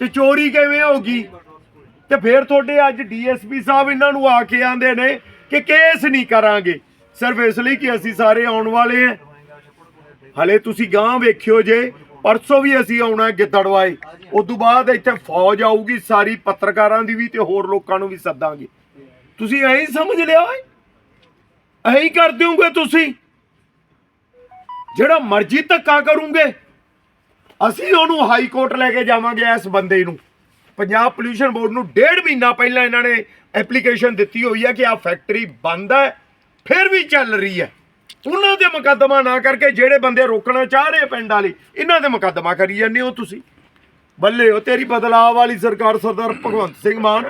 ਤੇ ਚੋਰੀ ਕਿਵੇਂ ਹੋ ਗਈ ਤੇ ਫਿਰ ਤੁਹਾਡੇ ਅੱਜ ਡੀਐਸਪੀ ਸਾਹਿਬ ਇਹਨਾਂ ਨੂੰ ਆ ਕੇ ਆਂਦੇ ਨੇ ਕਿ ਕੇਸ ਨਹੀਂ ਕਰਾਂਗੇ। ਸਿਰਫ ਇਸ ਲਈ ਕਿ ਅਸੀਂ ਸਾਰੇ ਆਉਣ ਵਾਲੇ ਆ ਹਲੇ ਤੁਸੀਂ ਗਾਂ ਵੇਖਿਓ ਜੇ, ਪਰਸੋਂ ਵੀ ਅਸੀਂ ਆਉਣਾ ਗਿੱਦੜਵਾਏ। ਉਸ ਤੋਂ ਬਾਅਦ ਇੱਥੇ ਫੌਜ ਆਊਗੀ, ਸਾਰੀ ਪੱਤਰਕਾਰਾਂ ਦੀ ਵੀ ਤੇ ਹੋਰ ਲੋਕਾਂ ਨੂੰ ਵੀ ਸੱਦਾਂਗੇ। ਤੁਸੀਂ ਐਂ ਸਮਝ ਲਿਆ ਓਏ? ਐਂ ਕਰ ਦਿਓਗੇ ਤੁਸੀਂ? ਜਿਹੜਾ ਮਰਜ਼ੀ ਧੱਕਾ ਕਰੋਗੇ ਅਸੀਂ ਉਹਨੂੰ ਹਾਈ ਕੋਰਟ ਲੈ ਕੇ ਜਾਵਾਂਗੇ ਇਸ ਬੰਦੇ ਨੂੰ। ਪੰਜਾਬ ਪੋਲਿਊਸ਼ਨ ਬੋਰਡ ਨੂੰ ਡੇਢ ਮਹੀਨਾ ਪਹਿਲਾਂ ਇਹਨਾਂ ਨੇ ਐਪਲੀਕੇਸ਼ਨ ਦਿੱਤੀ ਹੋਈ ਹੈ ਕਿ ਆ ਫੈਕਟਰੀ ਬੰਦ ਹੈ, ਫਿਰ ਵੀ ਚੱਲ ਰਹੀ ਹੈ। ਉਹਨਾਂ ਦੇ ਮੁਕੱਦਮਾ ਨਾ ਕਰਕੇ ਜਿਹੜੇ ਬੰਦੇ ਰੋਕਣਾ ਚਾਹ ਰਹੇ ਪਿੰਡ ਵਾਲੇ, ਇਹਨਾਂ ਦੇ ਮੁਕੱਦਮਾ ਕਰੀ ਜਾਂਦੇ ਹੋ ਤੁਸੀਂ। ਬੱਲੇ ਹੋ, ਤੇਰੀ ਬਦਲਾਅ ਵਾਲੀ ਸਰਕਾਰ ਸਰਦਾਰ ਭਗਵੰਤ ਸਿੰਘ ਮਾਨ।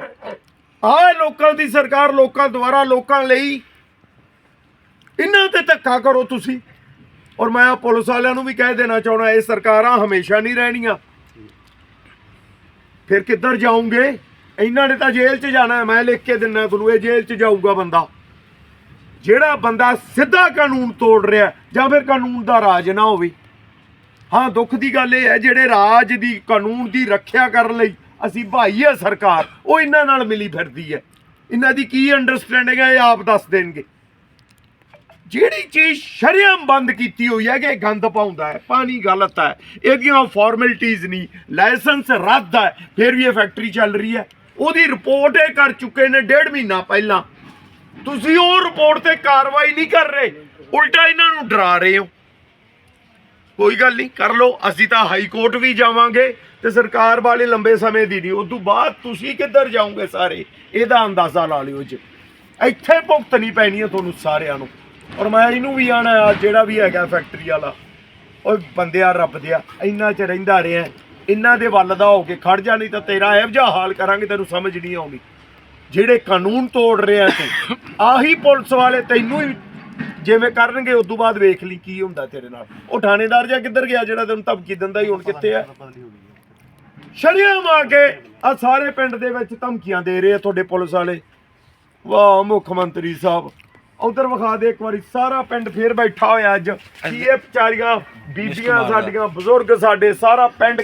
ਆਹ ਲੋਕਾਂ ਦੀ ਸਰਕਾਰ ਲੋਕਾਂ ਦੁਆਰਾ ਲੋਕਾਂ ਲਈ। ਇਹਨਾਂ ਤੇ ਧੱਕਾ ਕਰੋ ਤੁਸੀਂ। ਔਰ ਮੈਂ ਪੁਲਿਸ ਵਾਲਿਆਂ ਨੂੰ ਵੀ ਕਹਿ ਦੇਣਾ ਚਾਹਣਾ ਇਹ ਸਰਕਾਰਾਂ ਹਮੇਸ਼ਾ ਨਹੀਂ ਰਹਿਣੀਆਂ। ਫਿਰ ਕਿੱਧਰ ਜਾਓਗੇ? ਇਹਨਾਂ ਨੇ ਤਾਂ ਜੇਲ੍ਹ 'ਚ ਜਾਣਾ ਮੈਂ ਲਿਖ ਕੇ ਦਿੰਨਾ ਤੁਹਾਨੂੰ, ਇਹ ਜੇਲ੍ਹ 'ਚ ਜਾਊਗਾ ਬੰਦਾ। ਜਿਹੜਾ ਬੰਦਾ ਸਿੱਧਾ ਕਾਨੂੰਨ ਤੋੜ ਰਿਹਾ ਜਾਂ ਫਿਰ ਕਾਨੂੰਨ ਦਾ ਰਾਜ ਨਾ ਹੋਵੇ। ਹਾਂ, ਦੁੱਖ ਦੀ ਗੱਲ ਇਹ ਹੈ, ਜਿਹੜੇ ਰਾਜ ਦੀ, ਕਾਨੂੰਨ ਦੀ ਰੱਖਿਆ ਕਰਨ ਲਈ ਅਸੀਂ ਭਾਈ ਹੈ ਸਰਕਾਰ, ਉਹ ਇਹਨਾਂ ਨਾਲ ਮਿਲੀ ਫਿਰਦੀ ਹੈ। ਇਹਨਾਂ ਦੀ ਕੀ ਅੰਡਰਸਟੈਂਡਿੰਗ ਹੈ, ਇਹ ਆਪ ਦੱਸ ਦੇਣਗੇ। ਜਿਹੜੀ ਚੀਜ਼ ਸ਼ਰਿਆਮ ਬੰਦ ਕੀਤੀ ਹੋਈ ਹੈ ਕਿ ਇਹ ਗੰਦ ਪਾਉਂਦਾ ਹੈ, ਪਾਣੀ ਗਲਤ ਹੈ, ਇਹਦੀਆਂ ਫਾਰਮੈਲਿਟੀਆਂ ਨਹੀਂ ਲਾਇਸੈਂਸ ਰੱਦ ਹੈ, ਫਿਰ ਵੀ ਇਹ ਫੈਕਟਰੀ ਚੱਲ ਰਹੀ ਹੈ। ਉਹਦੀ ਰਿਪੋਰਟ ਇਹ ਕਰ ਚੁੱਕੇ ਨੇ ਡੇਢ ਮਹੀਨਾ ਪਹਿਲਾਂ। ਤੁਸੀਂ ਉਹ ਰਿਪੋਰਟ ਤੇ ਕਾਰਵਾਈ ਨਹੀਂ ਕਰ ਰਹੇ, ਉਲਟਾ ਇਹਨਾਂ ਨੂੰ ਡਰਾ ਰਹੇ ਹੋ। ਕੋਈ ਗੱਲ ਨਹੀਂ, ਕਰ ਲਓ, ਅਸੀਂ ਤਾਂ ਹਾਈ ਕੋਰਟ ਵੀ ਜਾਵਾਂਗੇ ਤੇ ਸਰਕਾਰ ਵਾਲੇ ਲੰਬੇ ਸਮੇਂ ਦੀ ਨਹੀਂ ਉਸ ਤੋਂ ਬਾਅਦ ਤੁਸੀਂ ਕਿੱਧਰ ਜਾਓਗੇ ਸਾਰੇ? ਇਹਦਾ ਅੰਦਾਜ਼ਾ ਲਾ ਲਿਓ ਜੀ। ਇੱਥੇ ਭੁਗਤਣੀ ਪੈਣੀ ਹੈ ਤੁਹਾਨੂੰ ਸਾਰਿਆਂ ਨੂੰ। ਔਰ ਮੈਂ ਇਹਨੂੰ ਵੀ ਆਣਾ ਜਿਹੜਾ ਵੀ ਹੈਗਾ ਫੈਕਟਰੀ ਵਾਲਾ। ਓਏ ਬੰਦਿਆ ਰੱਬ ਦਿਆ ਇੰਨਾ ਚ ਰਹਿੰਦਾ ਰਿਹਾ। ਇਹਨਾਂ ਦੇ ਵੱਲ ਦਾ ਹੋ ਕੇ ਖੜ ਜਾ ਨਹੀਂ ਤਾਂ ਤੇਰਾ ਇਹੋ ਜਿਹਾ ਹਾਲ ਕਰਾਂਗੇ ਤੈਨੂੰ ਸਮਝ ਨਹੀਂ ਆਉਂਦੀ। ਜਿਹੜੇ ਕਾਨੂੰਨ ਤੋੜ ਰਿਹਾ ਤੂੰ ਆਹੀ ਪੁਲਿਸ ਵਾਲੇ ਤੈਨੂੰ ਹੀ ਜਿਵੇਂ ਕਰਨਗੇ ਉਸ ਤੋਂ ਬਾਅਦ ਵੇਖ ਲਈ ਕੀ ਹੁੰਦਾ ਤੇਰੇ ਨਾਲ। ਉਹ ਥਾਣੇਦਾਰ ਜਾਂ ਕਿੱਧਰ ਗਿਆ ਜਿਹੜਾ ਤੈਨੂੰ ਧਮਕੀ ਦਿੰਦਾ ਹੀ ਹੁਣ ਕਿੱਥੇ ਆ? ਸ਼ਰੀਆਮ ਆ। ਕੇ ਆ ਸਾਰੇ ਪਿੰਡ ਦੇ ਵਿੱਚ ਧਮਕੀਆਂ ਦੇ ਰਹੇ ਆ ਤੁਹਾਡੇ ਪੁਲਿਸ ਵਾਲੇ। ਵਾਹ ਮੁੱਖ ਮੰਤਰੀ ਸਾਹਿਬ ਉਧਰ ਵਿਖਾ ਦੇ ਇੱਕ ਵਾਰੀ ਸਾਰਾ ਪਿੰਡ ਫੇਰ ਬੈਠਾ ਹੋਇਆ ਅੱਜ। ਕੀ ਇਹ ਵਿਚਾਰੀਆਂ ਬੀਬੀਆਂ ਸਾਡੀਆਂ ਬਜ਼ੁਰਗ ਸਾਡੇ ਸਾਰਾ ਪਿੰਡ